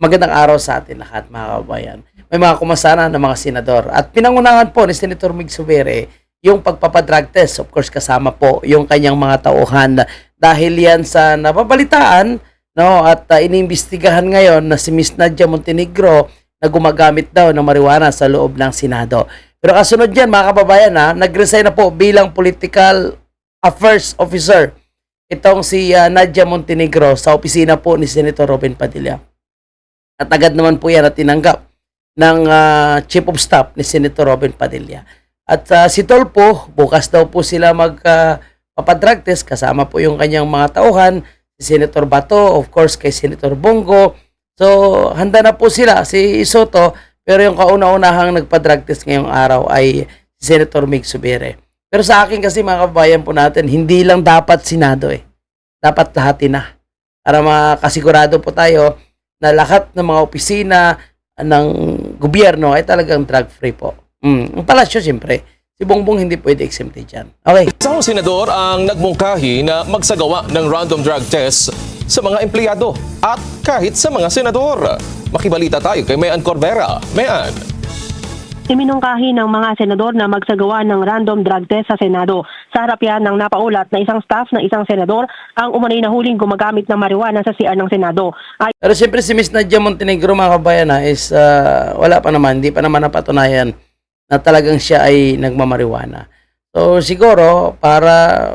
Magandang araw sa atin lahat mga kabayan. May mga kumasana ng mga senador. At pinangunahan po ni Senator Mig Subere yung pagpapadrug test. Of course, kasama po yung kanyang mga tauhan dahil yan sa napabalitaan no, at uh, iniimbestigahan ngayon na si Miss Nadia Montenegro na gumagamit daw ng marijuana sa loob ng Senado. Pero kasunod yan mga kababayan ha, nag-resign na po bilang political affairs officer itong si uh, Nadia Montenegro sa opisina po ni Senator Robin Padilla. At agad naman po yan at tinanggap ng ah, Chief of Staff ni Senator Robin Padilla. At ah, si Tolpo, bukas daw po sila mag ah, papadrug test kasama po yung kanyang mga tauhan, si Senator Bato, of course kay Senator Bongo. So, handa na po sila, si Soto, pero yung kauna-unahang nagpa-drug test ngayong araw ay si Senator Mig Subere. Pero sa akin kasi mga kabayan po natin, hindi lang dapat Senado eh. Dapat lahat na. Para makasigurado po tayo na lahat ng mga opisina ng gobyerno ay talagang drug-free po. Mm. Ang palasyo, siyempre, si Bongbong hindi pwede exempted dyan. Okay. Isang senador ang nagmungkahi na magsagawa ng random drug test sa mga empleyado at kahit sa mga senador. Makibalita tayo kay Mayan Corbera. Mayan. Iminungkahi ng mga senador na magsagawa ng random drug test sa Senado. Sa harap yan ng napaulat na isang staff ng isang senador ang umunay na huling gumagamit ng marijuana sa CR ng Senado. Ay Pero siyempre si Miss Nadia Montenegro mga kabayan is ah, wala pa naman, hindi pa naman napatunayan na talagang siya ay nagmamariwana. So siguro para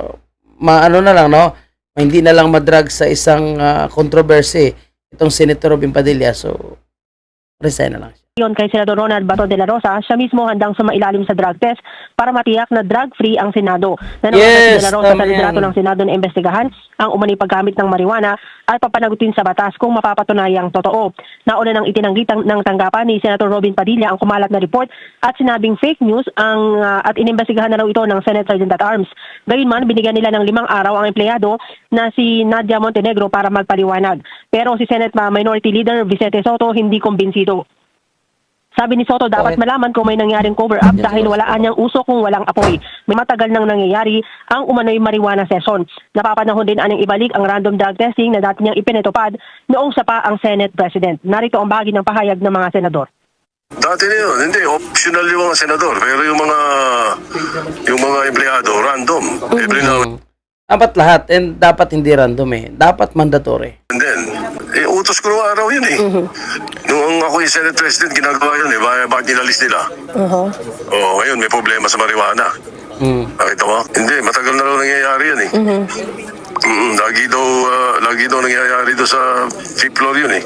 maano na lang no, hindi na lang madrag sa isang ah, controversy itong Senator Robin Padilla. So resign na lang siya. Yon kay Senador Ronald Bato de la Rosa, siya mismo handang sumailalim sa drug test para matiyak na drug-free ang Senado. Nanawagan Yes, si de la Rosa sa liderato ng Senado na imbestigahan ang umani paggamit ng marijuana at papanagutin sa batas kung mapapatunayang totoo. Nauna nang itinanggi tang- ng tanggapan ni Senator Robin Padilla ang kumalat na report at sinabing fake news ang ah, at inimbestigahan na raw ito ng Senate Sergeant at Arms. Gayunman, binigyan nila ng limang araw ang empleyado na si Nadia Montenegro para magpaliwanag. Pero si Senate ah, Minority Leader Vicente Soto hindi kumbinsido. Sabi ni Soto, dapat Okay. malaman kung may nangyaring cover-up dahil wala niyang uso kung walang apoy. May matagal nang nangyayari ang umano'y marijuana session. Napapanahon din anong ibalik ang random drug testing na dati niyang ipinetupad noong siya pa ang Senate President. Narito ang bahagi ng pahayag ng mga senador. Dati na yun, hindi, optional yung mga senador, pero yung mga yung mga empleyado, random. Every now. Dapat lahat and dapat hindi random eh. Dapat mandatory. Eh, utos ko nung araw yun eh. Noong ako yung Senate President, ginagawa yun eh. Bakit, bakit nilalis nila? Oo, ngayon may problema sa marijuana. Mm. Nakita mo? Hindi, matagal na raw nangyayari yan eh. Mm, lagi daw, ah, lagi daw nangyayari doon sa fifth floor yun eh.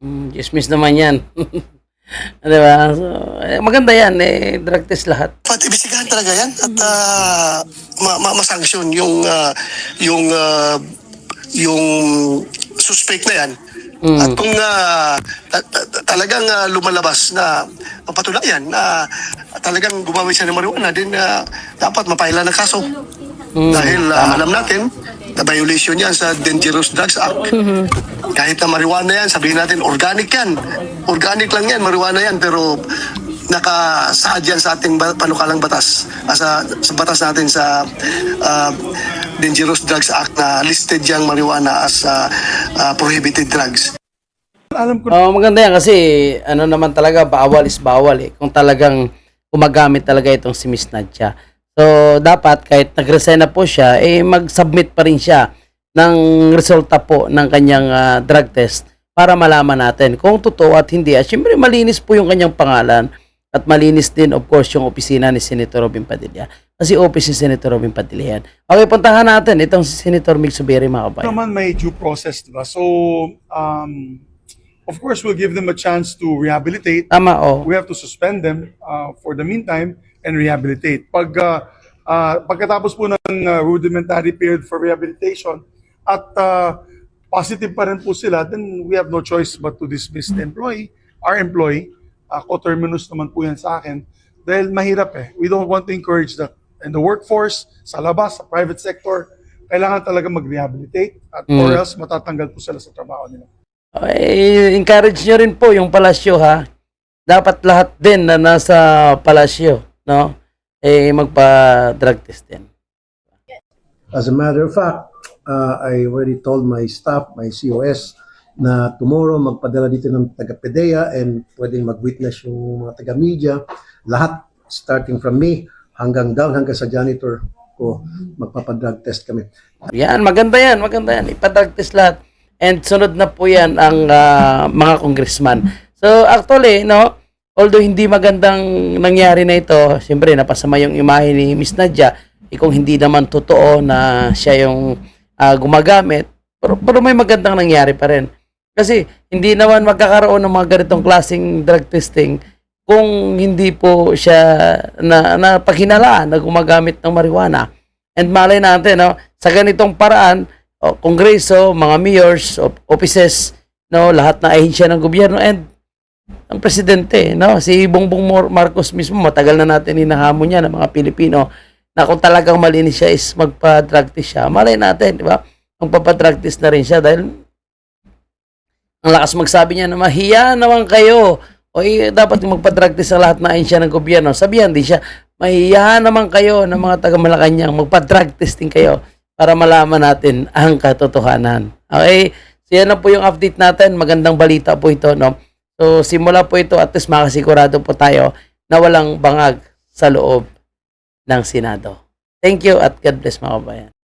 Mm, dismiss naman yan. Di ba? So, eh, maganda yan. Eh, drug test lahat. Dapat ibisigahan talaga yan at uh, ma- ma- masanksyon yung ah, yung ah, yung suspect na yan. At kung ta- ta- ta- talagang ah, lumalabas na mapatunayan na talagang gumamit siya ng marijuana, din ah, dapat mapaila ng kaso. Dahil ah, alam natin na violation yan sa Dangerous Drugs Act. Kahit na marijuana yan, sabihin natin organic yan. Organic lang yan, marijuana yan, pero nakasaad yan sa ating panukalang batas, ah, sa, sa batas natin sa ah, Dangerous Drugs Act na listed yung marijuana as ah, ah, prohibited drugs. Oh, maganda yan kasi ano naman talaga bawal is bawal eh. Kung talagang gumagamit talaga itong si Miss Nadia. So dapat kahit nag-resign na po siya, eh mag-submit pa rin siya ng resulta po ng kanyang ah, drug test para malaman natin kung totoo at hindi. At syempre malinis po yung kanyang pangalan at malinis din of course yung opisina ni Senator Robin Padilla. Kasi office ni Senator Robin Padilla yan. Okay, puntahan natin itong si Senator Mig Subiri mga kabayan. naman may due process, di ba? So, um, of course, we'll give them a chance to rehabilitate. Tama oh. We have to suspend them uh, for the meantime and rehabilitate. Pag uh, uh, pagkatapos po ng uh, rudimentary period for rehabilitation at uh, positive pa rin po sila, then we have no choice but to dismiss the employee, our employee. Uh, coterminus naman po yan sa akin. Dahil mahirap eh. We don't want to encourage that in the workforce, sa labas, sa private sector, kailangan talaga mag-rehabilitate at or Mm. else matatanggal po sila sa trabaho nila. Eh, encourage nyo rin po yung palasyo ha. Dapat lahat din na nasa palasyo, no? Eh, magpa-drug test din. As a matter of fact, uh, I already told my staff, my COS, na tomorrow magpadala dito ng taga-PDEA and pwedeng mag-witness yung mga taga-media. Lahat, starting from me hanggang down, hanggang sa janitor ko, magpapadrug test kami. Yan, maganda yan, maganda yan. Ipadrag test lahat. And sunod na po yan ang ah, mga congressman. So actually, no, although hindi magandang nangyari na ito, siyempre napasama yung imahe ni Miss Nadia, eh, kung hindi naman totoo na siya yung ah, gumagamit, pero, pero may magandang nangyari pa rin. Kasi hindi naman magkakaroon ng mga ganitong klaseng drug testing kung hindi po siya na, na paghinalaan na gumagamit ng marijuana. And malay natin, no, sa ganitong paraan, o, kongreso, mga mayors, op- offices, no, lahat na ahensya ng gobyerno and ang presidente, no, si Bongbong Marcos mismo, matagal na natin hinahamon niya ng mga Pilipino na kung talagang malinis siya is magpa-drug test siya. Malay natin, di ba? Magpapa-drug test na rin siya dahil ang lakas magsabi niya na mahiya naman kayo. O eh, dapat magpa-drug test sa lahat na ahensya ng gobyerno. Sabihan din siya, mahiya naman kayo ng mga taga Malacanang, magpa-drug testing kayo para malaman natin ang katotohanan. Okay? So yan na po yung update natin. Magandang balita po ito, no? So simula po ito at least makasigurado po tayo na walang bangag sa loob ng Senado. Thank you at God bless mga kabayan.